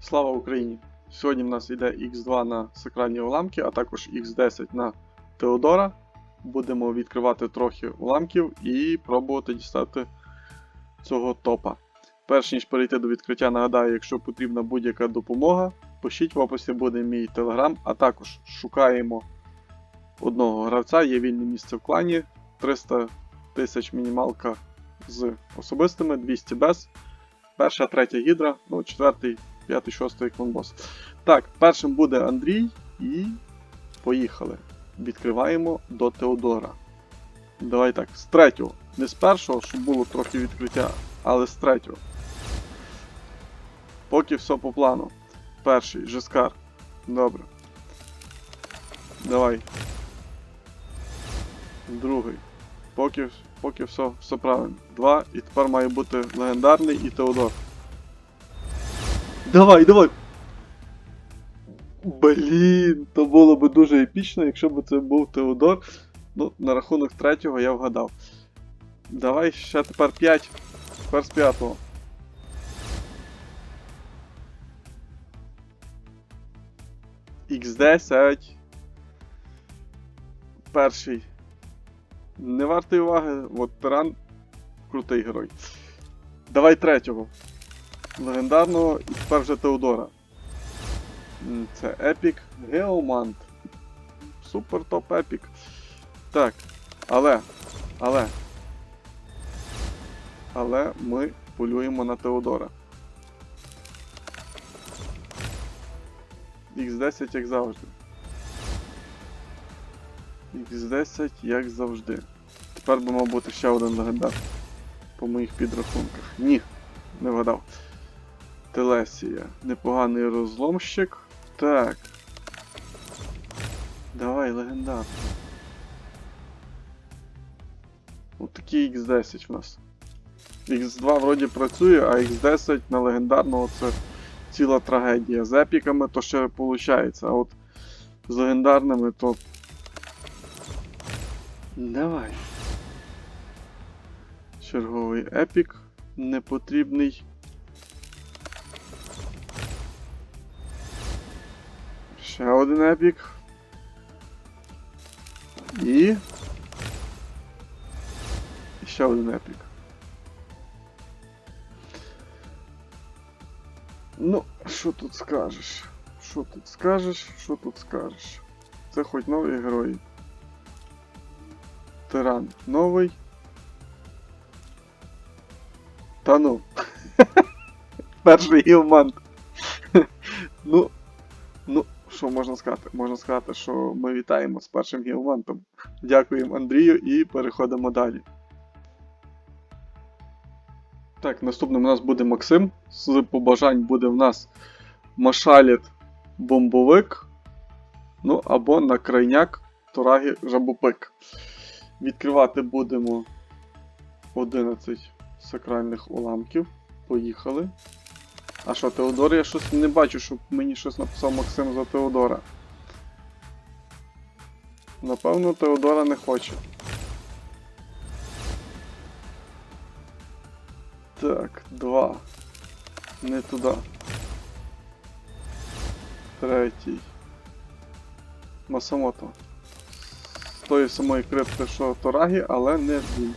Слава Україні! Сьогодні в нас йде X2 на сакральні уламки, а також X10 на Теодора. Будемо відкривати трохи уламків і пробувати дістати цього топа. Перш ніж перейти до відкриття, нагадаю, якщо потрібна будь-яка допомога, пишіть в описі буде мій телеграм, а також шукаємо одного гравця, є вільне місце в клані, 300 тисяч мінімалка з особистими, 200 без. Перша, третя гідра, ну, четвертий, п'ятий, шостий клонбос. Так, першим буде Андрій і поїхали. Відкриваємо до Теодора. Давай так, з третього. Не з першого, щоб було трохи відкриття, але з третього. Поки все по плану. Перший, Жескар. Добре. Давай. Другий. Поки, поки все, все правильно. Два. І тепер має бути легендарний і Теодор. Давай, давай! Блін, то було б дуже епічно, якщо б це був Теодор. Ну, на рахунок третього я вгадав. Давай ще тепер 5. Тепер з п'ятого. X10. Перший. Не вартий уваги, от тиран крутий герой. Давай третього. Легендарного і тепер вже Теодора. Це Епік Геомант. Супер топ епік. Так. Але. Але. Але ми полюємо на Теодора. X10 як завжди. X10 як завжди. Тепер би мав бути ще один легендар. По моїх підрахунках. Ні, не вгадав. Телесія. Непоганий розломщик. Так. Давай, легендар. От такий X10 в нас. X2 вроді працює, а X10 на легендарного це ціла трагедія. З епіками то ще виходить, а от з легендарними то. Давай. Черговий епік. Непотрібний. Ще один епік. І. І ще один епік. Ну, що тут скажеш? Що тут скажеш? Що тут скажеш? Це хоч нові герої. Тиран новий. Та ну. Перший гілмант. ну, ну, що можна сказати? Можна сказати, що ми вітаємо з першим гілмантом. Дякуємо Андрію і переходимо далі. Так, наступним у нас буде Максим. З побажань буде в нас Машаліт бомбовик. Ну, або на крайняк Торагі Жабопик. Відкривати будемо 11 сакральних уламків. Поїхали. А що, Теодор? Я щось не бачу, щоб мені щось написав Максим за Теодора. Напевно, Теодора не хоче. Так, два. Не туди. Третій. Масамото. З тої самої крипти, що Торагі, але не він.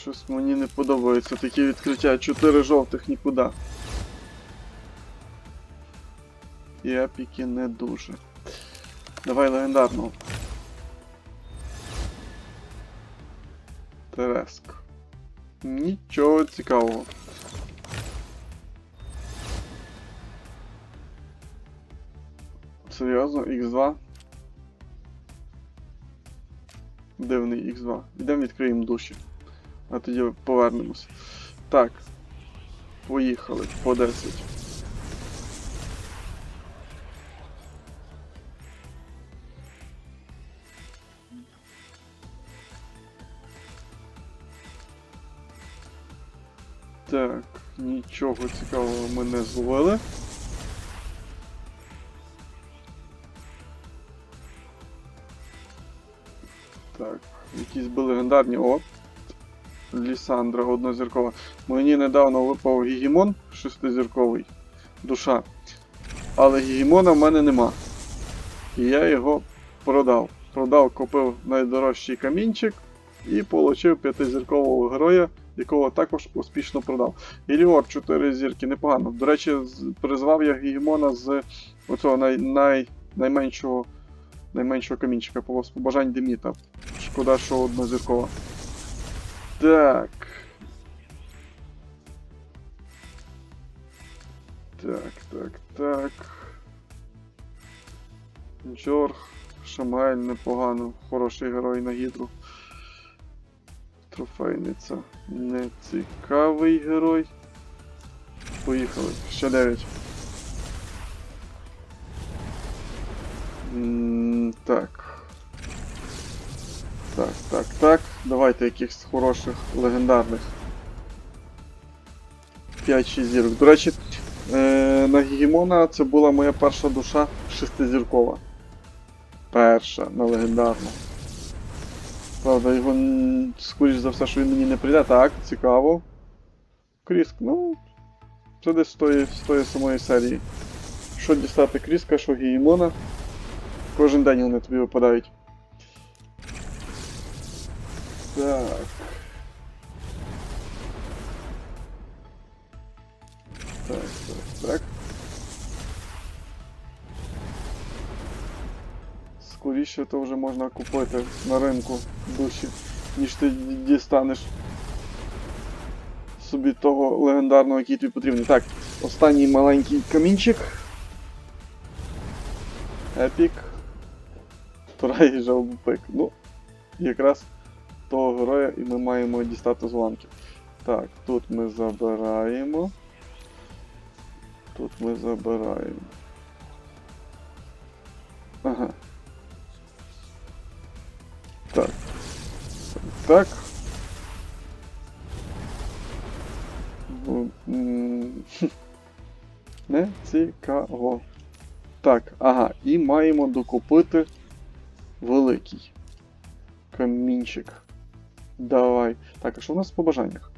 Щось мені не подобається такі відкриття. Чотири жовтих нікуди. І епіки не дуже. Давай легендарного. Тереск. Нічого цікавого. Серйозно, Х2. Дивний Х2. Йдемо відкриємо душі а тоді повернемось. Так. Поїхали по 10. Так, нічого цікавого ми не зловили. Так, якісь би легендарні. оп. Лісандра однозіркова. Мені недавно випав Гігімон шестизірковий. Душа. Але Гігімона в мене нема. І я його продав. Продав, купив найдорожчий камінчик і отримав п'ятизіркового героя, якого також успішно продав. Іліор 4 зірки, непогано. До речі, призвав я Гігімона з оцього най, най, найменшого, найменшого камінчика по побажань Деміта. Шкода, що однозіркова. Так. Так, так, так. Джорг, Шамаель непогано, хороший герой на гідру. Трофейниця нецікавий герой. Поїхали. Ще 9. М, Так. Так, так, так. Давайте якихось хороших, легендарних. 5-6 зірок. До речі, е, на Гігімона це була моя перша душа шестизіркова. Перша на легендарну. Правда, його скоріш за все, що він мені не прийде. Так, цікаво. Кріск, ну. Це десь з тої, з тої самої серії. Що дістати Кріска, що Гігімона. Кожен день вони тобі випадають. Так. Так, так, так. Скоріше то вже можна купити на ринку душі, ніж ти дістанеш собі того легендарного, який тобі потрібний. Так, останній маленький камінчик. Епік. Турай жовпик. Ну, якраз того героя і ми маємо дістати з. Так, тут ми забираємо. Тут ми забираємо. Ага. Так. Так. Не цікаво. Так, ага, і маємо докупити великий камінчик. Давай. Так, а що у нас по бажаннях?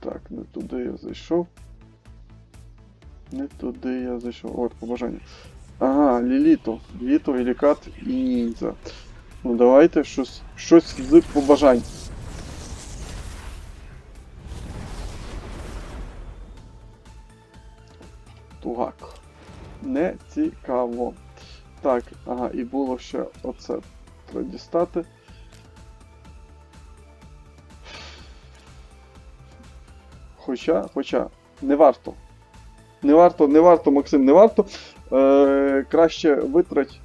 Так, не туди я зайшов. Не туди я зайшов. От, побажання. Ага, Ліліто. Ліліто, Елікат і ніндзя. Ну давайте щось, щось з побажань. Тугак. Не цікаво. Так, ага, і було ще оце. Треба дістати. Хоча, хоча, не варто. Не варто, не варто, Максим, не варто. Е, краще витрать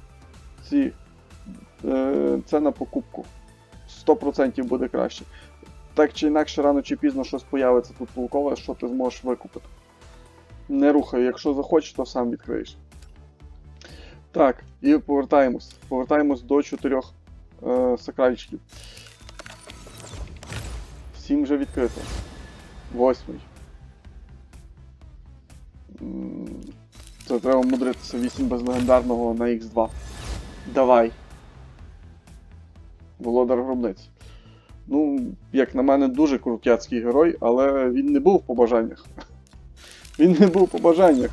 ці, е, це на покупку. 100% буде краще. Так чи інакше, рано чи пізно щось появиться тут толкове, що ти зможеш викупити. Не рухай, якщо захочеш, то сам відкриєш. Так, і повертаємось. Повертаємось до чотирьох е, сакральчиків. Сім вже відкрито. Восьмий. Це треба мудритися 8 без легендарного на Х2. Давай. Володар гробниць. Ну, як на мене, дуже крутяцький герой, але він не був в побажаннях. Він не був по бажаннях.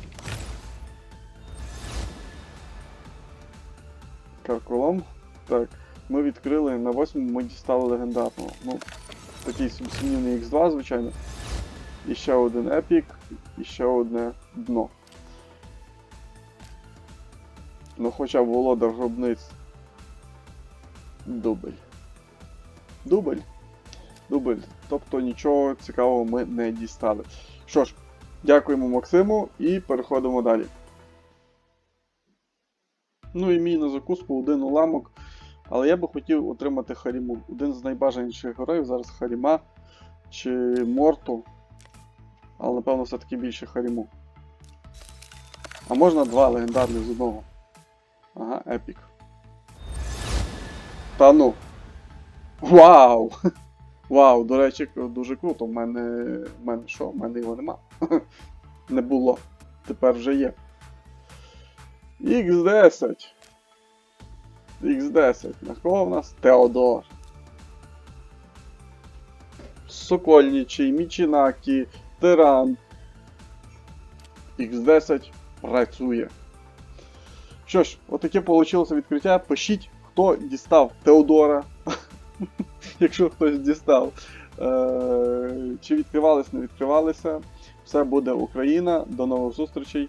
Карколом. Так, ми відкрили на 8 ми дістали легендарного. Ну, такий сум- сумнівний Х2, звичайно. І ще один епік, і ще одне дно. Ну хоча б володар гробниць. Дубль. Дубль. Дубль. Тобто нічого цікавого ми не дістали. Що ж, дякуємо Максиму і переходимо далі. Ну і мій на закуску один уламок. Але я би хотів отримати Харіму. Один з найбажаніших героїв зараз Харіма чи Морту. Але напевно все-таки більше Харіму. А можна два легендарних з одного. Ага, епік. Та ну. Вау! Вау, до речі, дуже круто. У мене. У мене що? У мене його нема. Не було. Тепер вже є. X10. Х10. На кого в нас? Теодор. Сокольничий, Мічінакі, Тиран. Х10 працює. Що ж, отаке вийшло відкриття. Пишіть, хто дістав Теодора. Якщо хтось дістав. Е, Чи відкривались, не відкривалися. Все буде Україна. До нових зустрічей.